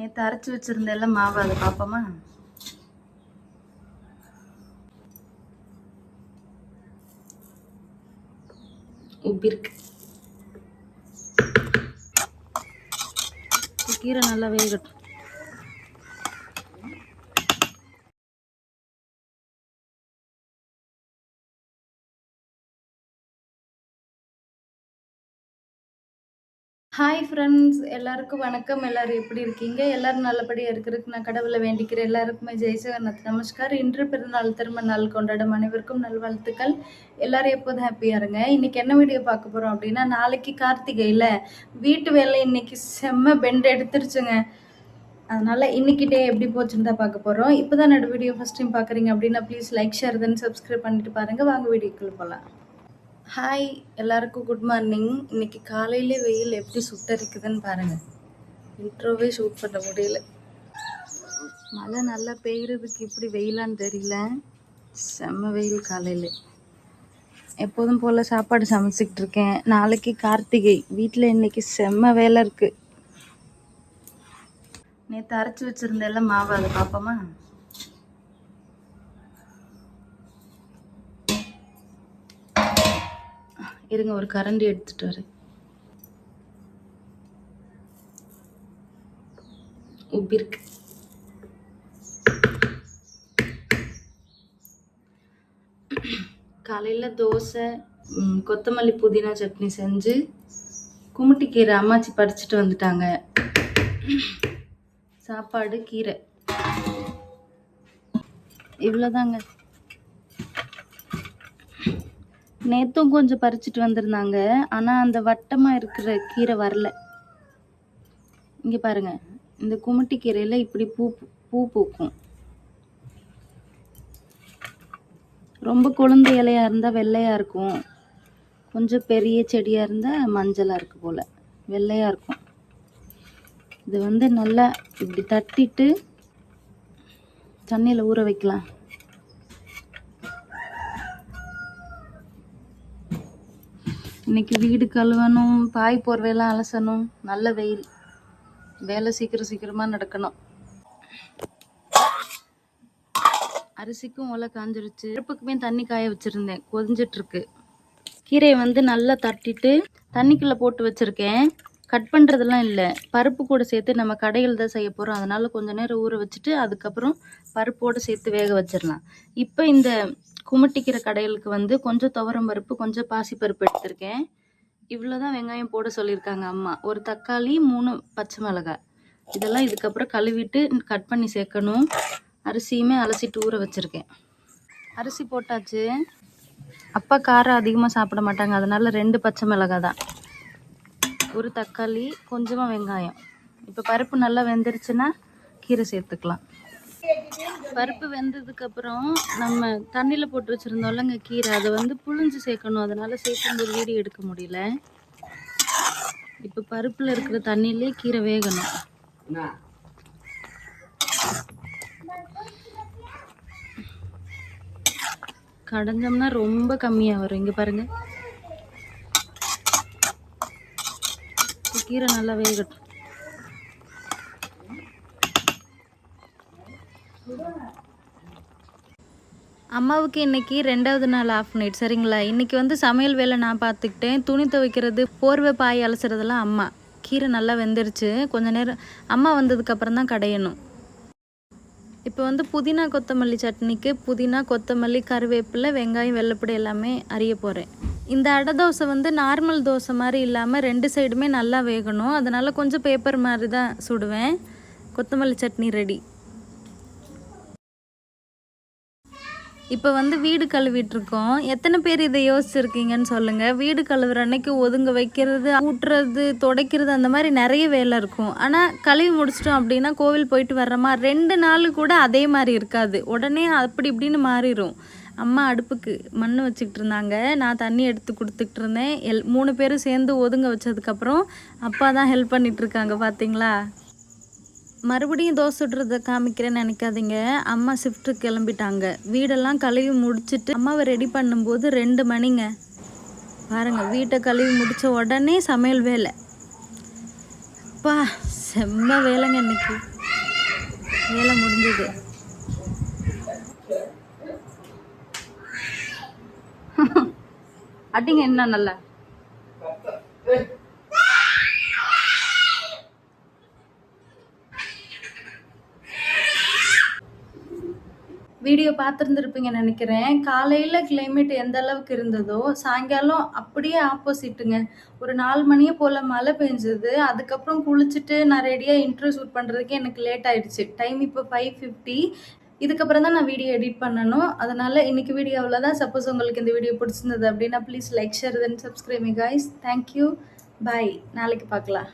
நேற்று அரைச்சி வச்சிருந்த எல்லாம் மாவு அதை பார்ப்போமா? உப்பிருக்கு கீரை நல்லா வேகட்டும். ஹாய் ஃப்ரெண்ட்ஸ் எல்லாருக்கும் வணக்கம். எல்லாரும் எப்படி இருக்கீங்க? எல்லாரும் நல்லபடியாக இருக்கிறதுக்கு நான் கடவுளை வேண்டிக்கிறேன். எல்லாருக்குமே ஜெய்சகர்நாத் நமஸ்கார் இன்று பிறந்தநாள் திரும்ப நாள் கொண்டாடும் அனைவருக்கும் நல்வாழ்த்துக்கள். எல்லாரும் எப்போதும் ஹாப்பியாக இருங்க. இன்னைக்கு என்ன வீடியோ பார்க்க போகிறோம் அப்படின்னா நாளைக்கு கார்த்திகையில் வீட்டு வேலை இன்னைக்கு செம்ம பெண்ட் எடுத்துருச்சுங்க. அதனால் இன்னைக்கு டே எப்படி போச்சுன்னு தான் பார்க்க போகிறோம் இப்போ தான் என்னோடய வீடியோ ஃபஸ்ட் டைம் பார்க்குறீங்க அப்படின்னா please like share then subscribe பண்ணிட்டு பாருங்கள் வாங்க வீடியோக்குள்ளே போகலாம் ஹாய் எல்லாருக்கும் குட் மார்னிங் இன்னைக்கு காலையிலே வெயில் எப்படி சுட்டரிக்குதுன்னு பாருங்கள் இன்ட்ரோவே ஷூட் பண்ண முடியல. மழை நல்லா பெய்கிறதுக்கு இப்படி வெயிலான்னு தெரியல. செம்ம வெயில் காலையில். எப்போதும் போல் சாப்பாடு சமைச்சிக்கிட்டு இருக்கேன். நாளைக்கு கார்த்திகை. வீட்டில் இன்னைக்கு செம்ம வேலை இருக்குது நேற்று அரைச்சி வச்சிருந்த மாவு அதை பார்ப்போமா? இருங்க ஒரு கரண்டி எடுத்துட்டு வரேன். உப்பி இருக்கு. காலையில் தோசை கொத்தமல்லி புதினா சட்னி செஞ்சு குமுட்டிக்கீரை அம்மாச்சி பறிச்சிட்டு வந்துட்டாங்க. சாப்பாடு கீரை. இவ்வளோதாங்க நேத்தும் கொஞ்சம் பறிச்சுட்டு வந்திருந்தாங்க. ஆனால் அந்த வட்டமாக இருக்கிற கீரை வரல. இங்கே பாருங்க. இந்த குமட்டி கீரையில் இப்படி பூ பூ பூக்கும். ரொம்ப கொழுந்து இலையா இருந்தால் வெள்ளையாக இருக்கும். கொஞ்சம் பெரிய செடியாக இருந்தால் மஞ்சளாக இருக்கு போல். வெள்ளையாக இருக்கும். இது வந்து நல்லா இப்படி தட்டிட்டு தண்ணியில் ஊற வைக்கலாம். இன்னைக்கு வீடு கழுவணும் பாய் போர்வையெல்லாம் அலசணும். நல்ல வெயில். வேலை சீக்கிரம் சீக்கிரமா நடக்கணும். அரிசிக்கும் ஒலை காஞ்சிருச்சு. பருப்புக்குமே தண்ணி காய வச்சிருந்தேன். கொதிஞ்சிட்டு இருக்கு கீரையை வந்து நல்லா தட்டிட்டு தண்ணிக்குள்ள போட்டு வச்சிருக்கேன். கட் பண்ணுறதெல்லாம் இல்லை. பருப்பு கூட சேர்த்து நம்ம கடையில் தான் செய்ய போகிறோம் அதனால கொஞ்ச நேரம் ஊற வச்சுட்டு அதுக்கப்புறம் பருப்போடு சேர்த்து வேக வச்சிடலாம். இப்போ இந்த குமட்டிக்கிற கடைகளுக்கு வந்து கொஞ்சம் துவரம் பருப்பு கொஞ்சம் பாசிப்பருப்பு எடுத்திருக்கேன். இவ்வளோதான் வெங்காயம் போட சொல்லியிருக்காங்க அம்மா. ஒரு தக்காளி மூணு பச்சை மிளகாய். இதெல்லாம் இதுக்கப்புறம் கழுவிட்டு கட் பண்ணி சேர்க்கணும். அரிசியுமே அலசிட்டு ஊற வச்சுருக்கேன். அரிசி போட்டாச்சு. அப்பா காரம் அதிகமாக சாப்பிட மாட்டாங்க. அதனால் ரெண்டு பச்சை மிளகாய் தான். ஒரு தக்காளி கொஞ்சமாக வெங்காயம். இப்போ பருப்பு நல்லா வெந்துருச்சுன்னா கீரை சேர்த்துக்கலாம். பருப்பு வெந்ததுக்கு அப்புறம் நம்ம தண்ணியில் போட்டு வச்சுருந்தோம்லங்க கீரை. அதை வந்து புழிஞ்சு சேர்க்கணும். அதனால சேர்க்கும்போது வீடியோ எடுக்க முடியல. இப்போ பருப்பில் இருக்கிற தண்ணியிலே கீரை வேகணும். கடைஞ்சோம்னா ரொம்ப கம்மியாக வரும். இங்கே பாருங்க. கீரை நல்லா வேகட்டும். அம்மாவுக்கு இன்னைக்கு ரெண்டாவது நாள் ஆஃப் நைட் சரிங்களா? இன்னைக்கு வந்து சமையல் வேலை நான் பார்த்துக்கிட்டேன். துணி துவைக்கிறது போர்வை பாய் அலசுறதெல்லாம் அம்மா. கீரை நல்லா வெந்துருச்சு. கொஞ்ச நேரம் அம்மா வந்ததுக்கப்புறம் தான் கடையணும். இப்போ வந்து புதினா கொத்தமல்லி சட்னிக்கு புதினா கொத்தமல்லி கருவேப்பிலை வெங்காயம் வெள்ளைப்படி எல்லாமே அறிய போகிறேன் இந்த அடை தோசை வந்து நார்மல் தோசை மாதிரி இல்லாமல் ரெண்டு சைடுமே நல்லா வேகணும். அதனால் கொஞ்சம் பேப்பர் மாதிரி தான் சுடுவேன். கொத்தமல்லி சட்னி ரெடி இப்போ வந்து வீடு கழுவிட்டு இருக்கோம் எத்தனை பேர் இதை யோசிச்சிருக்கீங்கன்னு சொல்லுங்க. வீடு கழுவுற அன்னைக்கு ஒதுங்க வைக்கிறது ஊட்டுறது துடைக்கிறது அந்த மாதிரி நிறைய வேலை இருக்கும். ஆனால் கழுவி முடிச்சிட்டோம் அப்படின்னா கோவில் போயிட்டு வர்றோமா ரெண்டு நாள் கூட அதே மாதிரி இருக்காது. உடனே அப்படி இப்படின்னு மாறிடும் அம்மா அடுப்புக்கு மண் வச்சுக்கிட்டு இருந்தாங்க. நான் தண்ணி எடுத்து கொடுத்துக்கிட்டு இருந்தேன். எல் மூணு பேரும் சேர்ந்து ஒதுங்க வச்சதுக்கப்புறம் அப்பா தான் ஹெல்ப் பண்ணிட்டு இருக்காங்க பார்த்தீங்களா மறுபடியும் தோசை சுடுறத காமிக்கிறேன்னு நினைக்காதீங்க. அம்மா ஷிஃப்ட்டு கிளம்பிட்டாங்க. வீடெல்லாம் கழுவி முடிச்சிட்டு அம்மாவை ரெடி பண்ணும்போது ரெண்டு மணிங்க. பாருங்க வீட்டை கழுவி முடிச்ச உடனே சமையல் வேலை. அப்பா செம்ம வேலைங்க இன்னைக்கு. வேலை முடிஞ்சது. அடிங்க என்ன நல்லா. வீடியோ பார்த்துருந்துருப்பீங்கன்னு நினைக்கிறேன். காலையில் கிளைமேட் எந்த அளவுக்கு இருந்ததோ சாயங்காலம் அப்படியே ஆப்போசிட்டுங்க ஒரு நாலு மணியை போல் மழை பெஞ்சது. அதுக்கப்புறம் குளிச்சுட்டு நான் ரெடியாக இன்ட்ரோ ஷூட் பண்ணுறதுக்கு எனக்கு லேட் ஆயிடுச்சு. டைம் இப்போ ஃபைவ் ஃபிஃப்டி இதுக்கப்புறம் தான் நான் வீடியோ எடிட் பண்ணணும். அதனால் இன்றைக்கி வீடியோவில் தான் சப்போஸ் உங்களுக்கு இந்த வீடியோ பிடிச்சிருந்தது அப்படின்னா please like share then subscribing guys thank you bye நாளைக்கு பார்க்கலாம்.